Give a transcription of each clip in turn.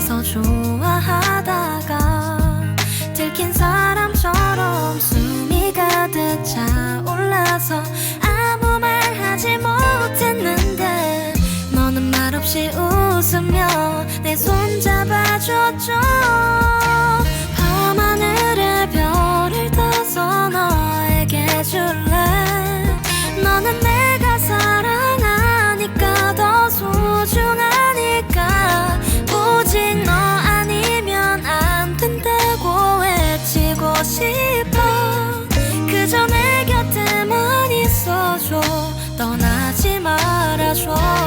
둘이서 좋아하다가 들킨 사람처럼 숨이 가득 차올라서 아무 말 하지 못했는데 너는 말없이 웃으며 내 손 잡아줬죠. 밤하늘에 별을 떠서 너에게 줄래? 他说。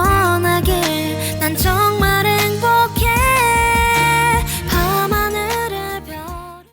원하길